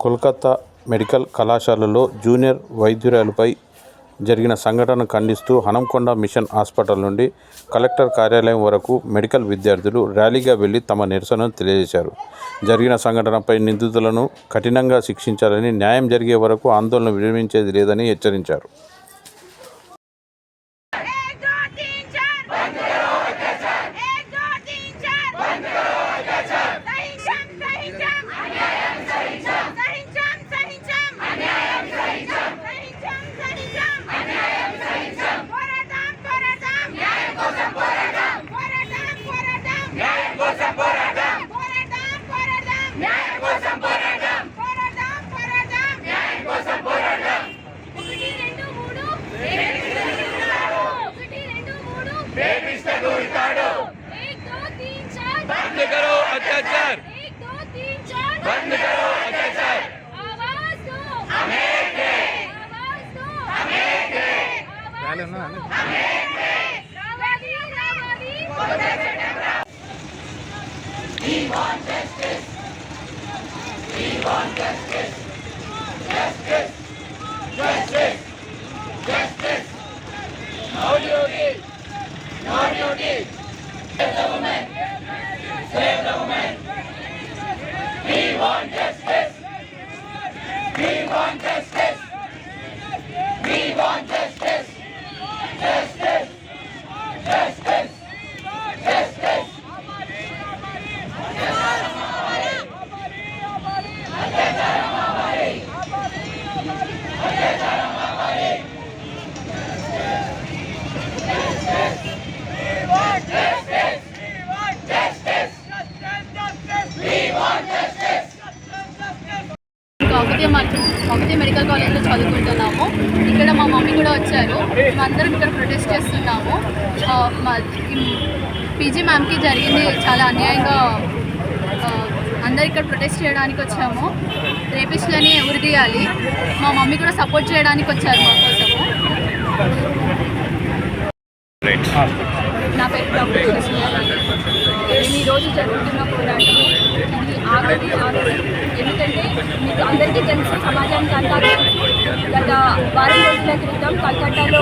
Kolkata medical కళాశాలలో junior వైద్యురాలిపై జరిగిన సంఘటనను ఖండిస్తూ హనంకొండ మిషన్ హాస్పిటల్ నుండి కలెక్టర్ కార్యాలయం వరకు మెడికల్ విద్యార్థులు ర్యాలీగా వెళ్ళి తమ నిరసనను తెలియజేశారు. జరిగిన సంఘటనపై నిందితులను కఠినంగా శిక్షించాలని న్యాయం జరిగే వరకు ఆందోళన విరమించేది లేదని హెచ్చరించారు. बंद करो अत्याचार एक दो तीन चार बंद करो अत्याचार आवाज दो हमें दे आवाज दो हमें Medical కాలేజ్లో చదువుకుంటున్నాము. ఇక్కడ మా మమ్మీ కూడా వచ్చారు. మేమందరం ఇక్కడ ప్రొటెస్ట్ చేస్తున్నాము. పీజీ మ్యామ్కి జరిగింది చాలా అన్యాయంగా అందరు ఇక్కడ ప్రొటెస్ట్ చేయడానికి వచ్చాము. రేపిస్ట్లని ఎవరు తీయాలి మా మమ్మీ కూడా సపోర్ట్ చేయడానికి వచ్చారు మా కోసము నా పేరు. మేము ఈరోజు జరుగుతున్న పోరాటం ఇది ఆగది ఆగదు ఎందుకంటే మీకు అందరికీ తెలుసు సమాజానికి అంతా గత వారం రోజుల క్రితం కల్కట్టాలో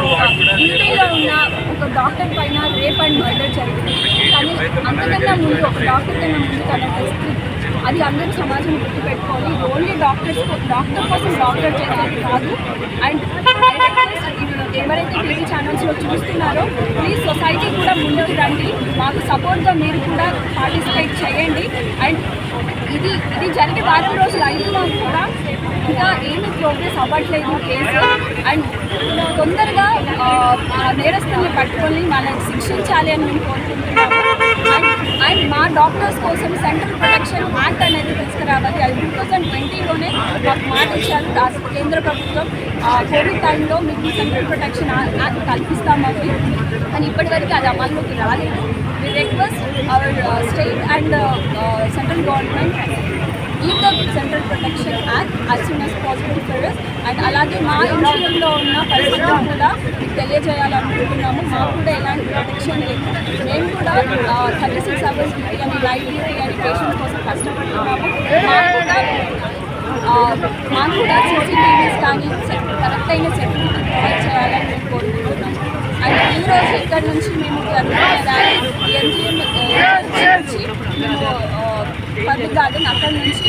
యూపీలో ఉన్న ఒక డాక్టర్ పైన రేప్ అండ్ మర్డర్ జరిగింది. కానీ అంతకన్నా ముందు ఒక డాక్టర్ కన్నా ముందు తన టెస్ట్ అది అందరూ సమాజం గుర్తుపెట్టుకోవాలి. ఇది ఓన్లీ డాక్టర్స్ డాక్టర్ కోసం డాక్టర్ చేసేది కాదు. అండ్ ఎవరైతే టీవీ ఛానల్స్లో చూస్తున్నారో ప్లీజ్ సొసైటీ కూడా ముందుకు రండి. మాకు సపోర్ట్గా మీరు కూడా పార్టిసిపేట్ చేయండి. అండ్ ఇది ఇది జరిగే వారం రోజులు అయినా కూడా ఇంకా ఏమి ప్రోగ్రెస్ అవ్వట్లేదు కేసు అండ్ తొందరగా నేరస్తుల్ని పట్టుకొని వాళ్ళని శిక్షించాలి అని మేము కోరుకుంటున్నాము. అండ్ అండ్ మా డాక్టర్స్ కోసం సెంట్రల్ ప్రొటెక్షన్ యాక్ట్ అనేది తీసుకురావాలి. అది టూ థౌజండ్ ట్వంటీలోనే మాకు మాట ఇచ్చారు రాష్ట్ర కేంద్ర ప్రభుత్వం. కోవిడ్ టైంలో మీకు సెంట్రల్ ప్రొటెక్షన్ యాక్ట్ కల్పిస్తామని. కానీ ఇప్పటివరకు అది అమల్లోకి రాలేదు. We request our state and central government ఈ the central protection act as soon as possible for us and అలాగే మా ఇన్స్టిట్యూట్లో ఉన్న పరిస్థితులు కూడా మీకు తెలియజేయాలనుకుంటున్నాము. మాకు కూడా ఎలాంటి ప్రొటెక్షన్ లేదు. మేము కూడా థర్టీ సిక్స్ అవర్స్ డ్యూటీ అని లైట్ డ్యూటీ అని పేషెంట్స్ కోసం కష్టపడుతున్నాము. మాకు కూడా ఆ, మాకు కూడా సీసీటీవీస్ కానీ కరెక్ట్ అయిన సెక్యూరిటీ ప్రొవైడ్ చేయాలని మేము కోరుకుంటున్నాము. అండ్ ఈ రోజు ఇక్కడ నుంచి మేము ఎన్జిఎం నుంచి మేము పబ్లిక్ గార్డెన్ అక్కడ నుంచి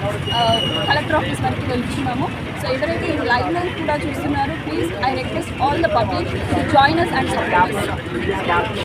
Uh, కలెక్టర్ ఆఫీస్ వరకు వెళ్తున్నాము. సో ఎవరైతే ఈ లైవ్ లైన్ కూడా చూస్తున్నారో please I request all the public join us and support